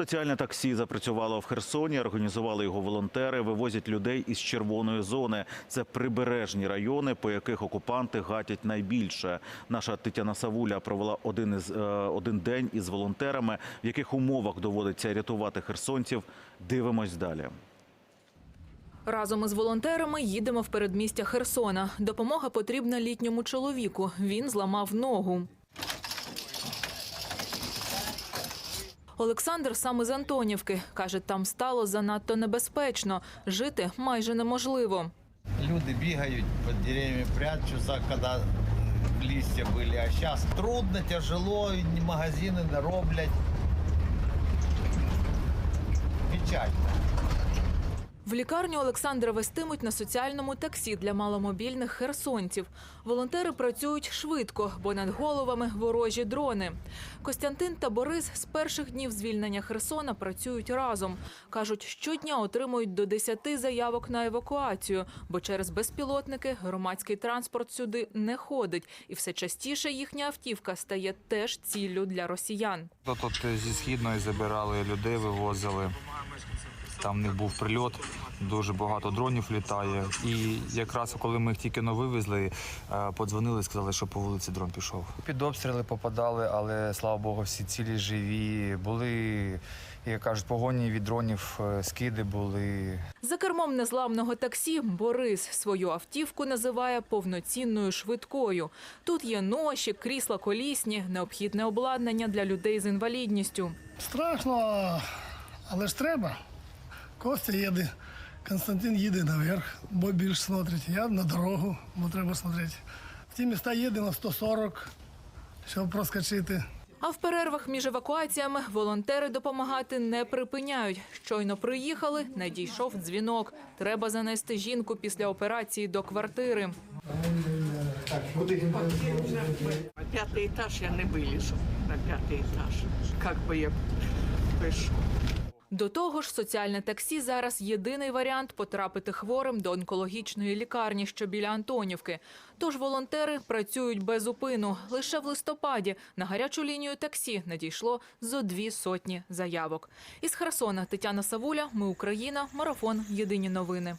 Соціальне таксі запрацювало в Херсоні. Організували його волонтери. Вивозять людей із червоної зони. Це прибережні райони, по яких окупанти гатять найбільше. Наша Тетяна Савуля провела один із е, один день із волонтерами. В яких умовах доводиться рятувати херсонців. Дивимось далі. Разом із волонтерами їдемо в передмістя Херсона. Допомога потрібна літньому чоловіку. Він зламав ногу. Олександр сам із Антонівки. Каже, там стало занадто небезпечно. Жити майже неможливо. Люди бігають по деревьями, прячуться, коли м, листья были. А зараз трудно, тяжело, магазини ни не роблять. Печально. В лікарню Олександра вестимуть на соціальному таксі для маломобільних херсонців. Волонтери працюють швидко, бо над головами ворожі дрони. Костянтин та Борис з перших днів звільнення Херсона працюють разом. кажуть, щодня отримують до 10 заявок на евакуацію, бо через безпілотники громадський транспорт сюди не ходить, і все частіше їхня автівка стає теж ціллю для росіян. Тут зі східної забирали людей, вивозили. Там них був прильот, дуже багато дронів літає. І якраз коли ми їх тільки но вивезли, е, подзвонили, сказали, що по вулиці дрон пішов. Під обстріли попадали, але слава Богу, всі цілі живі. Були, як кажуть, погоні від дронів, е, скиди були. За кермом незламного таксі Борис свою автівку називає повноцінною швидкою. Тут є ноші, крісла колісні, необхідне обладнання для людей з інвалідністю. Страшно, але ж треба. Костя їде, Константин їде наверх, бо більш смотрить. Я на дорогу, бо треба смотрети. В ті міста їде на 140, щоб проскочити. А в перервах між евакуаціями волонтери допомагати не припиняють. Щойно приїхали, надійшов дзвінок. Треба занести жінку після операції до квартири. На пятый этаж я не вылезу. На пятый этаж. Как бы я пришел. До того ж, соціальне таксі зараз єдиний варіант потрапити хворим до онкологічної лікарні, що біля Антонівки. Тож волонтери працюють без упину. Лише в листопаді на гарячу лінію таксі надійшло зо дві сотні заявок. Із Херсона Тетяна Савуля. Ми Україна. Марафон. Єдині новини.